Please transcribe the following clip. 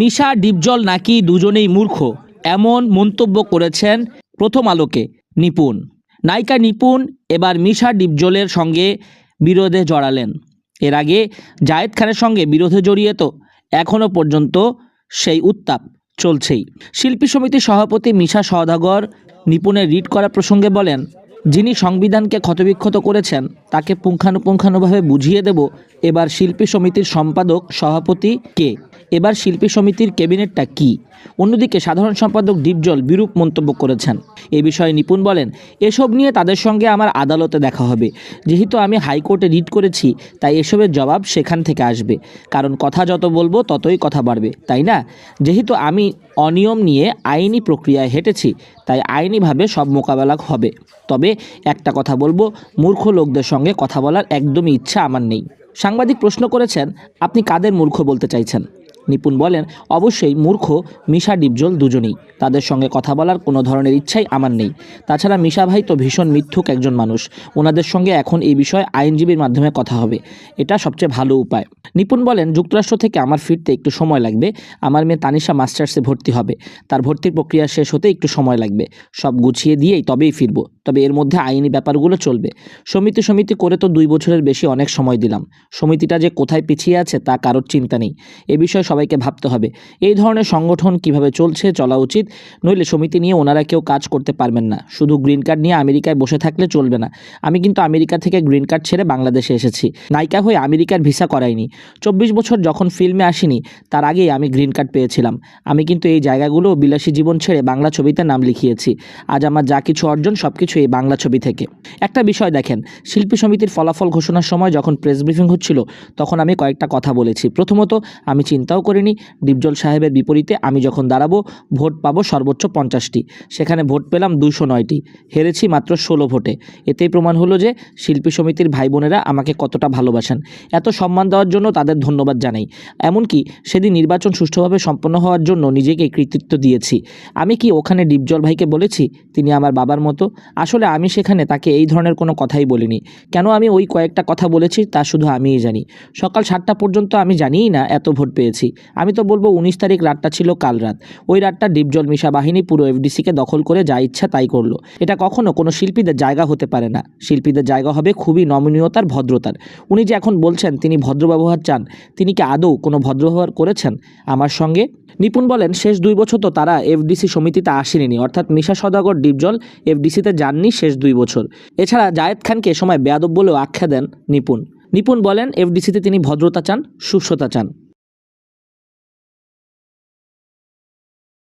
নিশা ডিপজল নাকি দুজনেই মূর্খ? এমন মন্তব্য করেছেন প্রথম আলোকে নিপুণ। নায়িকা নিপুণ এবার মিশা ডিপজলের সঙ্গে বিরোধে জড়ালেন। এর আগে জায়েদ খানের সঙ্গে বিরোধে জড়িয়ে তো এখনও পর্যন্ত সেই উত্তাপ চলছেই। শিল্পী সমিতির সভাপতি মিশা সওদাগর নিপুণের রিট করা প্রসঙ্গে বলেন যিনি সংবিধানকে ক্ষতবিক্ষত করেছেন, তাকে পুঙ্খানুপুঙ্খানুভাবে বুঝিয়ে দেব, এবার শিল্পী সমিতির সম্পাদক সভাপতি কে? এবার শিল্পী সমিতির ক্যাবিনেটটা কি? অন্যদিকে সাধারণ সম্পাদক ডিপজল বিরূপ মন্তব্য করেছেন। এ বিষয়ে নিপুণ বলেন, এসব নিয়ে তাদের সঙ্গে আমার আদালতে দেখা হবে। যেহেতু আমি হাইকোর্টে রিট করেছি, তাই এসবের জবাব সেখান থেকে আসবে। কারণ কথা যত বলব, ততই কথা বাড়বে, তাই না? যেহেতু আমি অনিয়ম নিয়ে আইনি প্রক্রিয়ায় হেঁটেছি, তাই আইনিভাবে সব মোকাবেলা হবে। তবে একটা কথা বলব, মূর্খ লোকদের সঙ্গে কথা বলার একদমই ইচ্ছা আমার নেই। সাংবাদিক প্রশ্ন করেছেন, আপনি কাদের মূর্খ বলতে চাইছেন? নিপুণ বলেন, অবশ্যই মূর্খ, মিশা ডিপজল দুজনেই। তাদের সঙ্গে কথা বলার কোনো ধরনের ইচ্ছাই আমার নেই। তাছাড়া মিশা ভাই তো ভীষণ মিথ্যুক একজন মানুষ। ওনাদের সঙ্গে এখন এই বিষয়ে আইনজীবীর মাধ্যমে কথা হবে। এটা সবচেয়ে ভালো উপায়। নিপুণ বলেন, যুক্তরাষ্ট্র থেকে আমার ফিরতে একটু সময় লাগবে। আমার মেয়ে তানিশা মাস্টার্সে ভর্তি হবে। তার ভর্তির প্রক্রিয়া শেষ হতে একটু সময় লাগবে। সব গুছিয়ে দিয়েই তবেই ফিরবো। তবে এর মধ্যে আইনি ব্যাপারগুলো চলবে। সমিতি সমিতি করে তো দুই বছরের বেশি অনেক সময় দিলাম। সমিতিটা যে কোথায় পিছিয়ে আছে তা কারোর চিন্তা নেই। এ বিষয়ে সবাইকে ভাবতে হবে। এই ধরনের সংগঠন কীভাবে চলছে চলা উচিত, নইলে সমিতি নিয়ে ওনারা কেউ কাজ করতে পারবেন না। শুধু গ্রিন কার্ড নিয়ে আমেরিকায় বসে থাকলে চলবে না। আমি কিন্তু আমেরিকা থেকে গ্রিন কার্ড ছেড়ে বাংলাদেশে এসেছি। নায়িকা হয়ে আমেরিকার ভিসা করাইনি। চব্বিশ বছর যখন ফিল্মে আসিনি, তার আগেই আমি গ্রিন কার্ড পেয়েছিলাম। আমি কিন্তু এই জায়গাগুলো বিলাসী জীবন ছেড়ে বাংলা ছবিতে নাম লিখিয়েছি। আজ আমার যা কিছু অর্জন সব কিছু এই বাংলা ছবি থেকে। একটা বিষয় দেখেন, শিল্পী সমিতির ফলাফল ঘোষণার সময় যখন প্রেস ব্রিফিং হচ্ছিল, তখন আমি কয়েকটা কথা বলেছি। প্রথমত, আমি চিন্তাও করিনি। ডিপজল সাহেবের বিপরীতে আমি যখন দাঁড়াবো, ভোট পাবো সর্বোচ্চ পঞ্চাশটি। সেখানে ভোট পেলাম দুশো নয়টি। হেরেছি মাত্র ষোলো ভোটে। এতেই প্রমাণ হলো যে শিল্পী সমিতির ভাই বোনেরা আমাকে কতটা ভালোবাসেন। এত সম্মান দেওয়ার জন্য তাদের ধন্যবাদ জানাই। এমনকি সেদিন নির্বাচন সুষ্ঠুভাবে সম্পন্ন হওয়ার জন্য নিজেকে কৃতিত্ব দিয়েছি। আমি কি ওখানে ডিপজল ভাইকে বলেছি, তিনি আমার বাবার মতো আসলে আমি সেখানে তাকে এই ধরনের কোনো কথাই বলিনি। কেন আমি ওই কয়েকটা কথা বলেছি তা শুধু আমিই জানি। সকাল সাতটা পর্যন্ত আমি জানিই না এত ভোট পেয়েছি। আমি তো বলব উনিশ তারিখ রাতটা ছিল কাল রাত। ওই রাতটা ডিপজল মিশা বাহিনী পুরো এফডিসিকে দখল করে যা ইচ্ছা তাই করল। এটা কখনো কোনো শিল্পীদের জায়গা হতে পারে না। শিল্পীদের জায়গা হবে খুবই নমনীয়তার, ভদ্রতার। উনি যে এখন বলছেন, তিনি ভদ্র ব্যবহার চান, তিনি কি আদৌ কোনো ভদ্র ব্যবহার করেছেন? আমার সঙ্গে নিপুণ বলেন, শেষ দুই বছর তো তারা এফডিসি সমিতিতে আসেনি অর্থাৎ মিশা সদাগর ডিপজল এফডিসিতে যাননি শেষ দুই বছর। এছাড়া জায়েদ খানকে সময় বেয়াদব বলেও আখ্যা দেন নিপুণ। নিপুণ বলেন, এফডিসিতে তিনি ভদ্রতা চান, সুস্থতা চান।